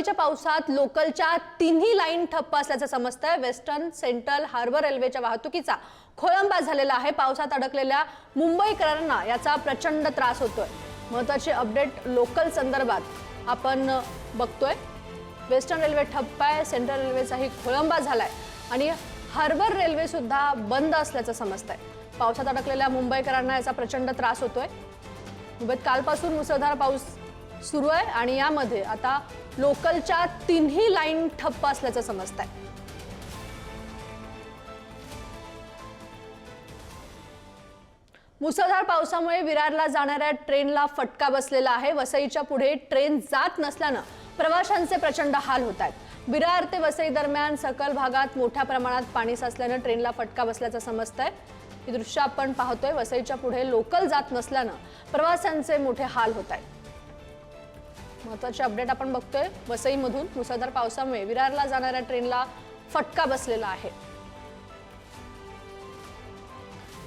मुंबईच्या पावसात लोकलच्या तिन्ही लाईन ठप्प असल्याचं समजतंय. वेस्टर्न सेंट्रल हार्बर रेल्वेच्या वाहतुकीचा खोळंबा झालेला आहे. पावसात अडकलेल्या मुंबईकरांना याचा प्रचंड त्रास होतोय. महत्वाची अपडेट लोकल संदर्भात आपण बघतोय. वेस्टर्न रेल्वे ठप्प आहे सेंट्रल रेल्वेचाही खोळंबा झालाय आणि हार्बर रेल्वे सुद्धा बंद असल्याचं समजतंय. पावसात अडकलेल्या मुंबईकरांना याचा प्रचंड त्रास होतोय. मुंबईत कालपासून मुसळधार पाऊस सुरू आहे आणि यामध्ये आता लोकलच्या तिन्ही लाईन ठप्प असल्याचं समजत आहे मुसळधार पावसामुळे विरारला जाणाऱ्या ट्रेनला फटका बसलेला आहे. वसईच्या पुढे ट्रेन जात नसल्यानं प्रवाशांचे प्रचंड हाल होत आहेत. विरार ते वसई दरम्यान सकल भागात मोठ्या प्रमाणात पाणी साचल्यानं ट्रेनला फटका बसल्याचं समजत आहे ही दृश्य आपण पाहतोय. वसईच्या पुढे लोकल जात नसल्यानं प्रवाशांचे मोठे हाल होत आहेत. महत्त्वाचे अपडेट आपण बघतोय. वसईमधून मुसळधार पावसामुळे विरारला जाणाऱ्या ट्रेनला फटका बसलेला आहे.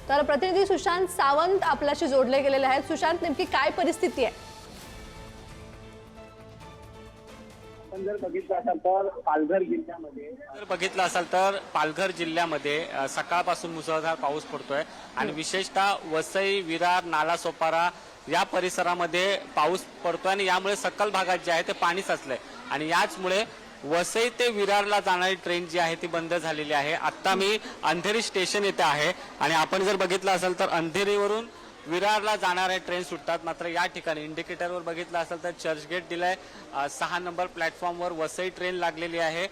तर प्रतिनिधी सुशांत सावंत आपल्याशी जोडले गेलेले आहेत. सुशांत नेमकी काय परिस्थिती आहे? आपण जर बघितलं असाल तर पालघर जिल्ह्यामध्ये जर बघितलं असाल तर पालघर जिल्ह्यामध्ये सकाळपासून मुसळधार पाऊस पडतोय. आणि विशेषतः वसई विरार नालासोपारा या परिसरामध्ये पाऊस पडतोय आणि यामुळे सकल भागात जे आहे ते पाणी साचलंय. आणि याचमुळे वसई ते विरारला जाणारी ट्रेन जी आहे ती बंद झालेली आहे. आत्ता मी अंधेरी स्टेशन येथे आहे. आणि आपण जर बघितलं असेल तर अंधेरीवरून विरारला जाणाऱ्या ट्रेन सुटतात. मात्र या ठिकाणी इंडिकेटरवर बघितलं असेल तर चर्चगेट दिलाय. सहा नंबर प्लॅटफॉर्मवर वसई ट्रेन लागलेली आहे.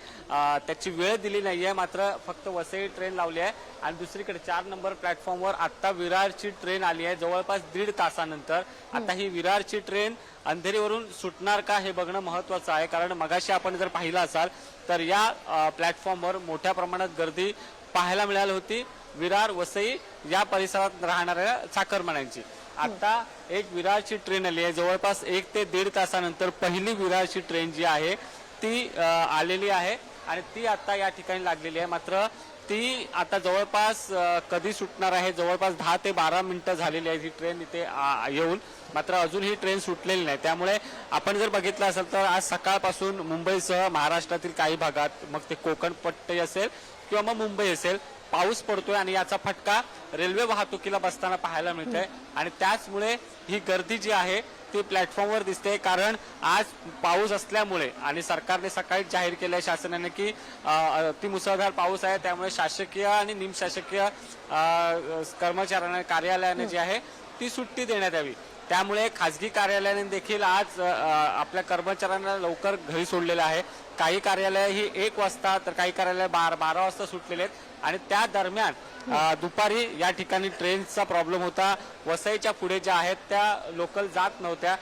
त्याची वेळ दिली नाहीये मात्र फक्त वसई ट्रेन लावली आहे. आणि दुसरीकडे चार नंबर प्लॅटफॉर्मवर आता विरारची ट्रेन आली आहे जवळपास दीड तासानंतर. आता ही विरारची ट्रेन अंधेरीवरून सुटणार का हे बघणं महत्वाचं आहे. कारण मगाशी आपण जर पाहिलं असाल तर या प्लॅटफॉर्मवर मोठ्या प्रमाणात गर्दी पाहायला मिळाली होती. विरार वसई या परिसरात राहणाऱ्या चाकरमान्यांची. आता एक विरारची ट्रेन आली आहे. जवळपास एक ते दीड तासानंतर पहिली विरारची ट्रेन जी आहे ती आलेली आहे आणि ती आता या ठिकाणी लागलेली आहे. मात्र ती आता जवळपास कधी सुटणार आहे? जवळपास दहा ते बारा मिनिटं झालेली आहे ही ट्रेन इथे आ, येऊन. मात्र अजून ही ट्रेन सुटलेली नाही. त्यामुळे आपण जर बघितलं असेल तर आज सकाळपासून मुंबईसह महाराष्ट्रातील काही भागात मग ते कोकण पट्टी असेल किंवा मग मुंबई असेल पाऊस पडतोय आणि याचा फटका रेल्वे वाहतुकीला बसताना पाहायला मिळतोय. आणि त्याचमुळे ही गर्दी जी आहे ती प्लॅटफॉर्मवर दिसते. कारण आज पाऊस असल्यामुळे आणि सरकारने सकाळी जाहीर केलं आहे शासनाने की अति मुसळधार पाऊस आहे. त्यामुळे शासकीय आणि निमशासकीय कर्मचाऱ्यांना कार्यालयाने जी आहे ती सुट्टी देण्यात यावी. त्यामुळे खासगी कार्यालयाने देखील आज आपल्या कर्मचाऱ्यांना लवकर घरी सोडलेलं आहे. काही कार्यालय ही एक वाजता तर काही कार्यालय बार बारा वाजता सुटलेले आहेत. आणि त्या दरम्यान दुपारी या ठिकाणी ट्रेनचा प्रॉब्लेम होता. वसईच्या पुढे ज्या आहेत त्या लोकल जात नव्हत्या.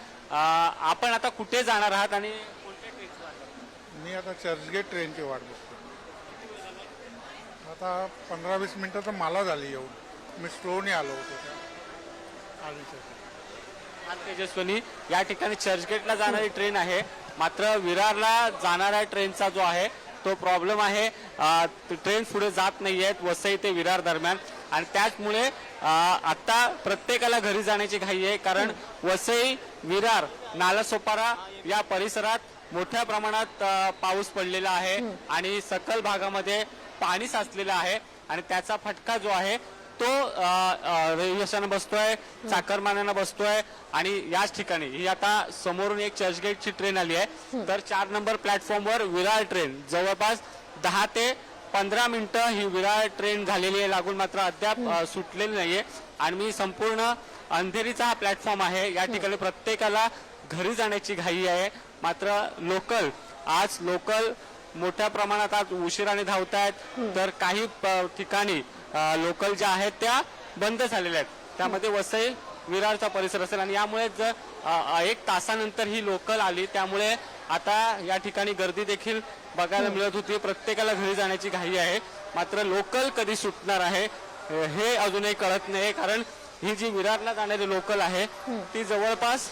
आपण आता कुठे जाणार आहात आणि कोणत्या ट्रेनची मी आता चर्चगेट ट्रेनची वाट बघतो आता पंधरा वीस मिनटं तर मला झाली येऊन. मी स्लोने आलो होतो त्या आलीसाठी तेजस्वनी. या ठिकाणी चर्चगेटला जाणारी ट्रेन आहे. मात्र विरारला जाणाऱ्या ट्रेनचा जो आहे तो प्रॉब्लेम आहे. ट्रेन पुढे जात नाही आहेत वसई ते विरार दरम्यान. आणि त्याचमुळे आता प्रत्येकाला घरी जाण्याची घाई आहे. कारण वसई विरार नालासोपारा या परिसरात मोठ्या प्रमाणात पाऊस पडलेला आहे. आणि सकल भागामध्ये पाणी साचलेलं आहे. आणि त्याचा फटका जो आहे तो अ, रहिवाशांना बसतोय चाकरमान्यांना बसतोय आणि याच ठिकाणी ही आता समोरून एक चर्चगेटची ट्रेन आली आहे. तर चार नंबर प्लॅटफॉर्मवर विरार ट्रेन जवळपास दहा ते पंधरा मिनिटं ही विरार ट्रेन झालेली आहे. लागून मात्र अद्याप सुटलेली नाहीये. आणि मी संपूर्ण अंधेरीचा हा प्लॅटफॉर्म आहे. या ठिकाणी प्रत्येकाला घरी जाण्याची घाई आहे. मात्र लोकल आज लोकल मोठ्या प्रमाणात आज उशिराने धावत आहेत तर काही ठिकाणी लोकल ज्या आहेत त्या बंद झालेल्या आहेत. त्यामध्ये वसई विरारचा परिसर असेल आणि यामुळे जर अ, अ, एक तासानंतर ही लोकल आली. त्यामुळे आता या ठिकाणी गर्दी देखील बघायला मिळत होती. प्रत्येकाला घरी जाण्याची घाई आहे. मात्र लोकल कधी सुटणार आहे हे अजूनही कळत नाही. कारण ही जी विरारला जाणारी लोकल आहे ती जवळपास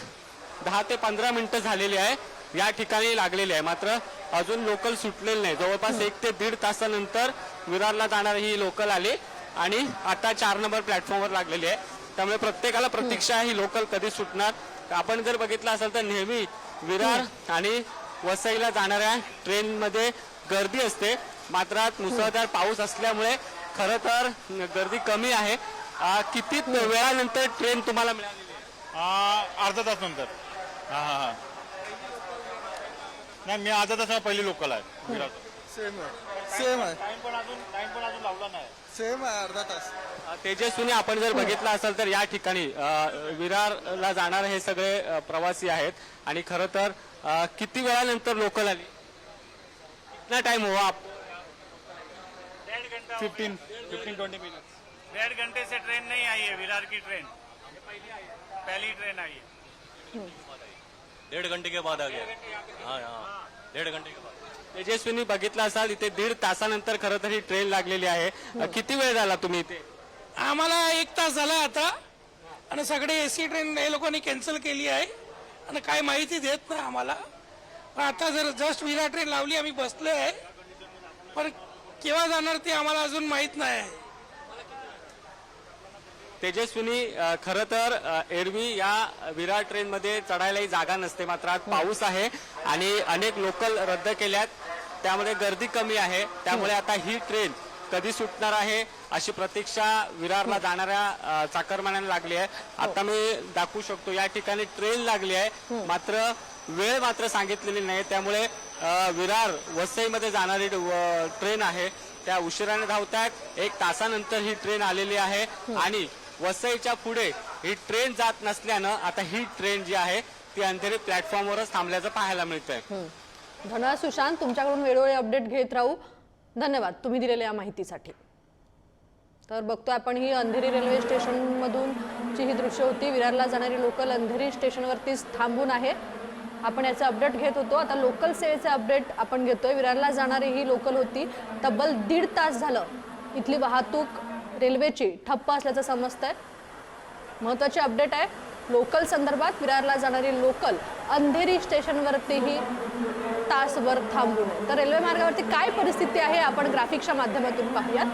दहा ते पंधरा मिनिटं झालेली आहे. या ठिकाणी लागलेली आहे. मात्र अजून लोकल सुटलेली नाही. जवळपास एक ते दीड तासानंतर विरारला जाणारी ही लोकल आली. आणि आता चार नंबर प्लॅटफॉर्मवर लागलेली आहे. त्यामुळे प्रत्येकाला प्रतीक्षा आहे ही लोकल कधी सुटणार. आपण जर बघितलं असेल तर नेहमी विरार आणि वसईला जाणाऱ्या ट्रेनमध्ये गर्दी असते. मात्र मुसळधार पाऊस असल्यामुळे खरं तर गर्दी कमी आहे. किती वेळानंतर ट्रेन तुम्हाला आ, अर्धा तास नंतर. हा हा हा. नाही मी अर्धा तास पहिली लोकल आहे. विरार सेम आहे. सेम आहे. टाइम पण अजून टाइम पण अजून लावला नाही. सेम आहे अर्धा तास. तेजस्विनी आपण जर बघितलं असेल तर या ठिकाणी विरारला जाणारे हे सगळे अ, प्रवासी आहेत. आणि खरं तर अ, किती वेळानंतर लोकल आली? कितना टाइम हुआ आप फिफ्टीन फिफ्टीन ट्वेंटी मिनिट डेढ़ घंटे. से ट्रेन नहीं आई है विरार की ट्रेन पहली ट्रेन आई है. डेढ़ घंटे के बाद आ गया। हाँ हाँ। डेढ़ घंटे के बाद। तेजस्विनी बघितलं असाल इथे दीड तासानंतर खरं तर ही ट्रेन लागलेली आहे. अ, किती वेळ झाला तुम्ही इथे? आम्हाला एक तास झाला आता. आणि सगळे एसी ट्रेन हे लोकांनी कॅन्सल केली आहे. आणि काय माहिती देत नाही आम्हाला. पण आता जर जस्ट विरा ट्रेन लावली आम्ही बसलो आहे पण केव्हा जाणार ते आम्हाला अजून माहीत नाही. तेजस्विनी खरं तर एरवी या विरार ट्रेनमध्ये चढायलाही जागा नसते मात्र आज पाऊस आहे आणि अनेक लोकल रद्द केल्यात. त्यामुळे गर्दी कमी आहे. त्यामुळे आता ही ट्रेन कधी सुटणार आहे अशी प्रतीक्षा विरारला जाणाऱ्या अ, चाकरमान्यांना लागली आहे. आता मी दाखवू शकतो या ठिकाणी ट्रेन लागली आहे. मात्र वेळ मात्र सांगितलेली नाही. त्यामुळे विरार वसईमध्ये जाणारी ट्रेन आहे. त्या उशिराने धावतात एक तासानंतर ही ट्रेन आलेली आहे. आणि वसईच्या पुढे ही ट्रेन जात नसल्यानं आता ही ट्रेन जी आहे ती अंधेरी प्लॅटफॉर्मवरच थांबल्याचं पाहायला मिळतंय. धन्यवाद सुशांत तुमच्याकडून वेळोवेळी अपडेट घेत राहू. धन्यवाद तुम्ही दिलेल्या या माहितीसाठी. तर बघतोय आपण ही अंधेरी रेल्वे स्टेशनमधून जी ही दृश्य होती. विरारला जाणारी लोकल अंधेरी स्टेशनवरतीच थांबून आहे. आपण याचं अपडेट घेत होतो. आता लोकल सेवेचं अपडेट आपण घेतोय. विरारला जाणारी ही लोकल होती. तब्बल दीड तास झालं. इथली वाहतूक रेल्वेची ठप्प असल्याचं समजतंय. महत्वाची अपडेट आहे लोकल संदर्भात विरारला जाणारी लोकल अंधेरी स्टेशनवरतीही तासभर थांबू नये तर रेल्वे मार्गावरती काय परिस्थिती आहे आपण ग्राफिक्सच्या माध्यमातून पाहूयात.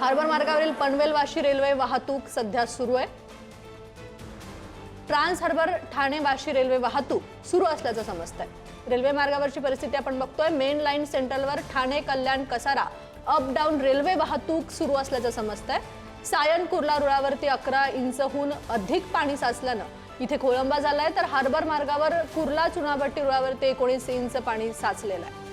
हार्बर मार्गावरील पनवेल वाशी रेल्वे वाहतूक सध्या सुरू आहे. Trans harbour Thane Vashi railway वाहतूक सुरू असल्याचं समजतंय. रेल्वे मार्गावरची परिस्थिती आपण बघतोय main line सेंट्रलवर Thane Kalyan Kasara up down railway वाहतूक सुरू असल्याचं समजतंय. सायन कुर्ला रुळावरती अकरा इंचहून अधिक पाणी साचल्यानं इथे खोळंबा झालाय तर हार्बर मार्गावर कुर्ला चुनाभट्टी रुळावरती एकोणीस इंच पाणी साचलेलं आहे.